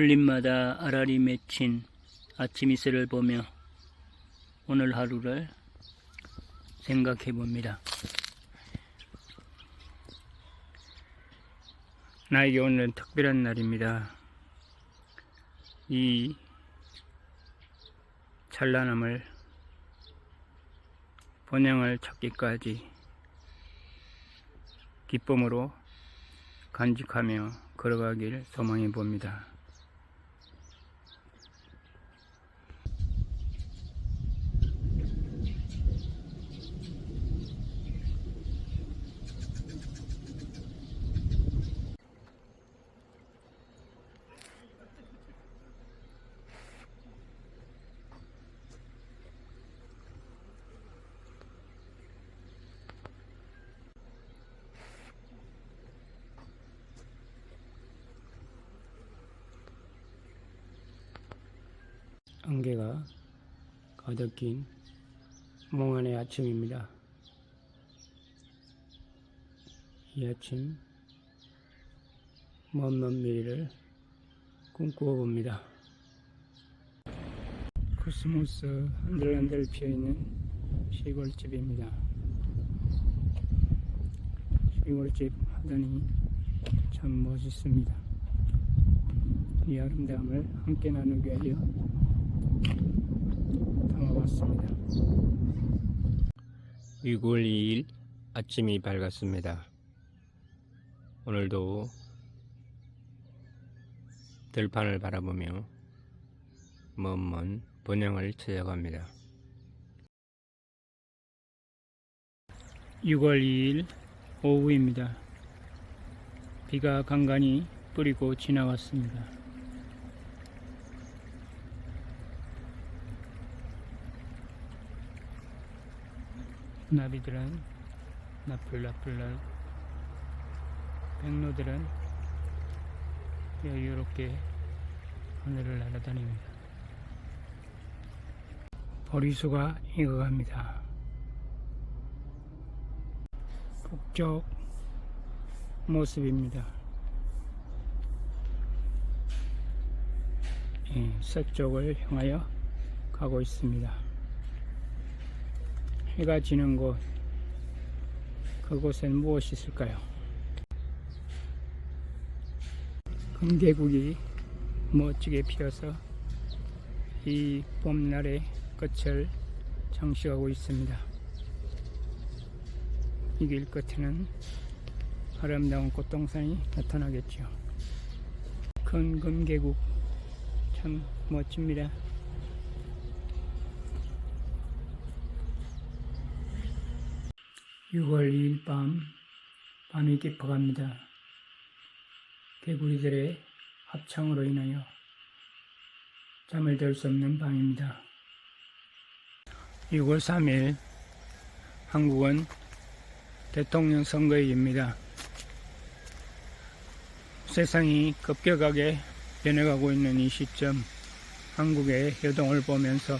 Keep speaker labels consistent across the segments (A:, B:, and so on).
A: 풀잎마다 알알이 맺힌 아침 이슬을 보며 오늘 하루를 생각해 봅니다. 나에게 오늘은 특별한 날입니다. 이 찬란함을 본향을 찾기까지 기쁨으로 간직하며 걸어가길 소망해 봅니다. 안개가 가득 낀 몽환의 아침입니다. 이 아침 먼먼 미래를 꿈꾸어 봅니다. 코스모스 한들한들 피어있는 시골집입니다. 시골집 하더니 참 멋있습니다. 이 아름다움을 함께 나누기 위하여 담아봤습니다. 6월 2일 아침이 밝았습니다. 오늘도 들판을 바라보며 먼먼 본향을 찾아갑니다. 6월 2일 오후입니다. 비가 간간히 뿌리고 지나갔습니다. 나비들은 나풀나풀날 백로들은 여유롭게 하늘을 날아다닙니다. 보리수가 익어갑니다. 북쪽 모습입니다. 예, 서쪽을 향하여 가고 있습니다. 해가 지는 곳, 그곳엔 무엇이 있을까요? 금계국이 멋지게 피어서 이 봄날의 끝을 장식하고 있습니다. 이 길 끝에는 아름다운 꽃동산이 나타나겠죠. 큰 금계국 참 멋집니다. (6월 2일) 밤 밤이 깊어갑니다. 개구리들의 합창으로 인하여 잠을 들 수 없는 밤입니다. 6월 3일 한국은 대통령 선거일입니다. 세상이 급격하게 변해가고 있는 이 시점 한국의 여동을 보면서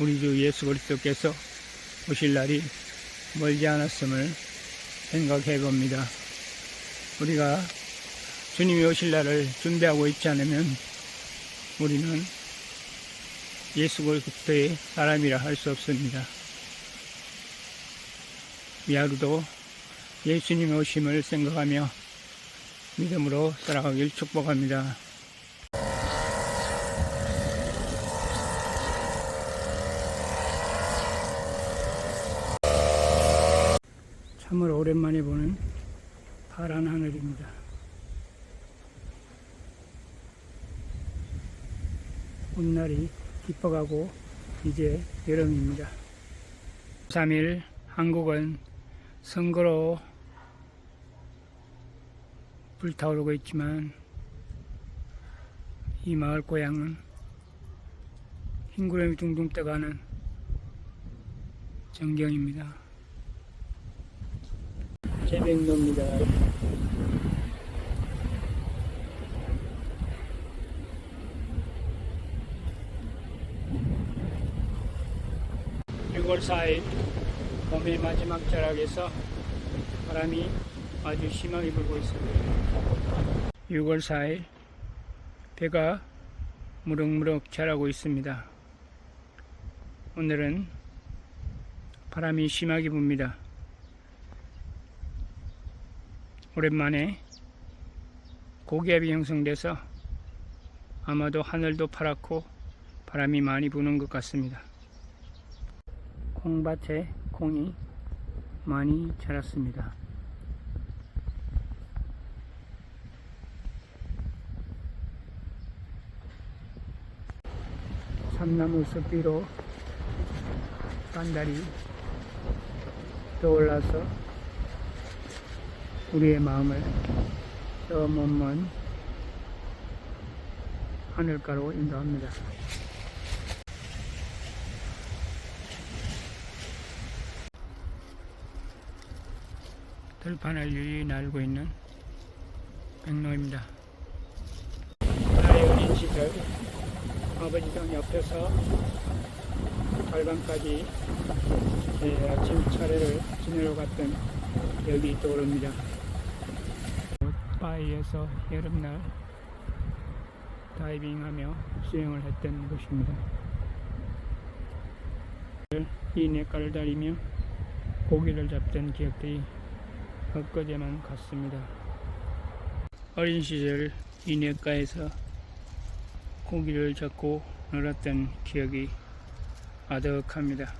A: 우리 주 예수 그리스도께서 오실 날이 멀지 않았음을 생각해 봅니다. 우리가 주님이 오실 날을 준비하고 있지 않으면 우리는 예수 그리스도의 사람이라 할 수 없습니다. 이 하루도 예수님의 오심을 생각하며 믿음으로 살아가길 축복합니다. 참으로 오랜만에 보는 파란 하늘입니다. 봄날이 깊어가고 이제 여름입니다. 3일 한국은 선거로 불타오르고 있지만 이 마을 고향은 흰구름이 둥둥 떠가는 전경입니다. 제백로입니다. (6월 4일) 봄의 마지막 자락에서 바람이 아주 심하게 불고 있습니다. 6월 4일 배가 무럭무럭 자라고 있습니다. 오늘은 바람이 심하게 붑니다. 오랜만에 고기압이 형성돼서 아마도 하늘도 파랗고 바람이 많이 부는 것 같습니다. 콩밭에 콩이 많이 자랐습니다. 삼나무 숲비로 반달이 떠올라서 우리의 마음을 저 먼먼 하늘가로 인도합니다. 들판을 유유히 날고 있는 백로입니다. 나의 시절 아버지랑 옆에서 발방까지 제 아침 차례를 지내러 갔던 기억이 떠오릅니다. 바위에서 여름날 다이빙하며 수영을 했던 곳입니다. 이 냇가를 다리며 고기를 잡던 기억들이 엊그제만 같습니다. 어린 시절 이 냇가에서 고기를 잡고 놀았던 기억이 아득합니다.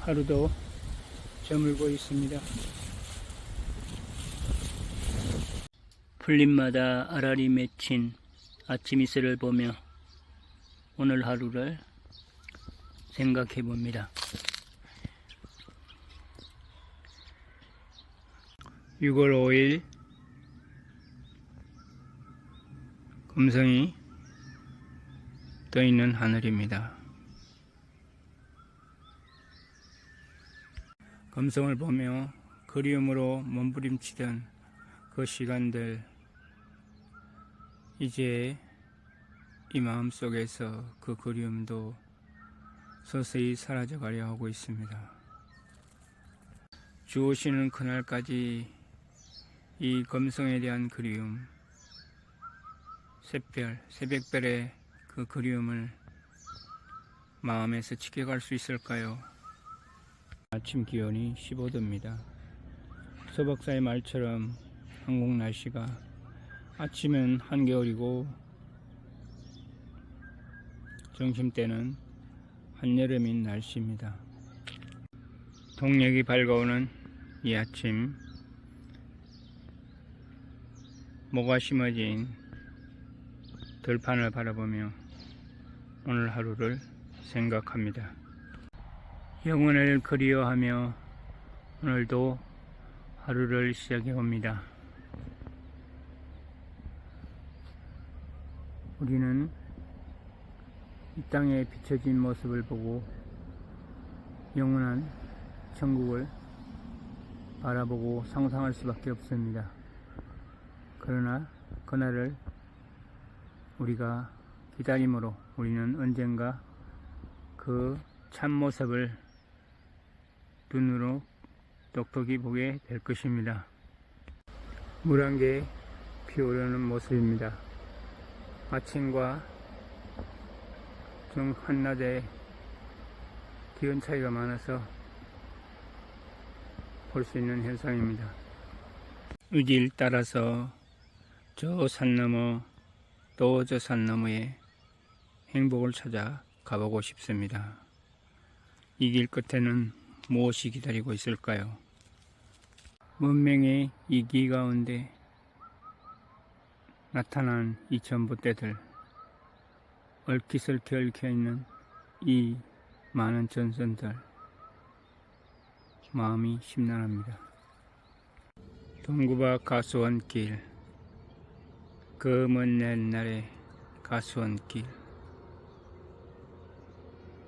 A: 하루도 저물고 있습니다. 풀잎마다 알알이 맺힌 아침 이슬을 보며 오늘 하루를 생각해 봅니다. 6월 5일 금성이 떠 있는 하늘입니다. 금성을 보며 그리움으로 몸부림치던 그 시간들 이제 이 마음 속에서 그 그리움도 서서히 사라져가려 하고 있습니다. 주 오시는 그날까지 이 검성에 대한 그리움, 새별, 새벽별의 그 그리움을 마음에서 지켜갈 수 있을까요? 아침 기온이 15도입니다. 소박사의 말처럼 한국 날씨가 아침은 한겨울이고 점심때는 한여름인 날씨입니다. 동력이 밝아오는 이 아침 모가 심어진 들판을 바라보며 오늘 하루를 생각합니다. 영혼을 그리워하며 오늘도 하루를 시작해 봅니다. 우리는 이 땅에 비춰진 모습을 보고 영원한 천국을 바라보고 상상할 수밖에 없습니다. 그러나 그날을 우리가 기다림으로 우리는 언젠가 그 참모습을 눈으로 똑똑히 보게 될 것입니다. 물한개 피오르는 모습입니다. 아침과 좀 한낮에 기온 차이가 많아서 볼 수 있는 현상입니다. 의지를 따라서 저 산 너머 또 저 산 너머에 행복을 찾아 가보고 싶습니다. 이 길 끝에는 무엇이 기다리고 있을까요? 문명의 이기 가운데 나타난 이 전봇대들 얽히설키 얽혀있는 이 많은 전선들 마음이 심란합니다. 동구바 가수원길 그 먼 옛날의 가수원길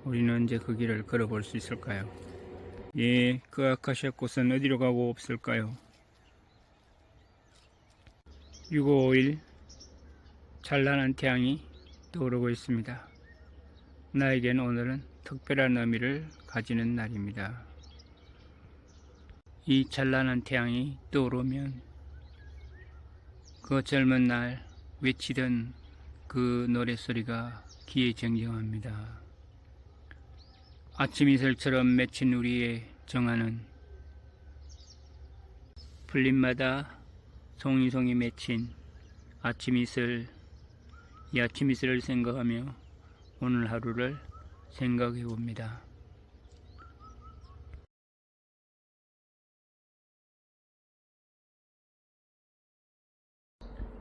A: 우리는 언제 그 길을 걸어볼 수 있을까요? 예, 그 아카시아 꽃은 어디로 가고 없을까요? 6551 찬란한 태양이 떠오르고 있습니다. 나에겐 오늘은 특별한 의미를 가지는 날입니다. 이 찬란한 태양이 떠오르면 그 젊은 날 외치던 그 노랫소리가 귀에 정정합니다. 아침 이슬처럼 맺힌 우리의 정화는 풀잎마다 송이송이 맺힌 아침 이슬, 이슬을 생각하며 오늘 하루를 생각해 봅니다.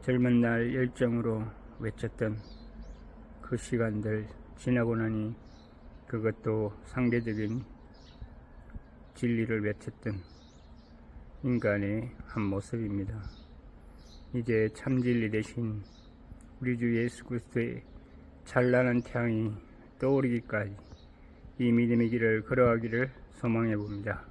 A: 젊은 날 열정으로 외쳤던 그 시간들 지나고 나니 그것도 상대적인 진리를 외쳤던 인간의 한 모습입니다. 이제 참 진리 대신 우리 주 예수 그리스도의 찬란한 태양이 떠오르기까지 이 믿음의 길을 걸어가기를 소망해 봅니다.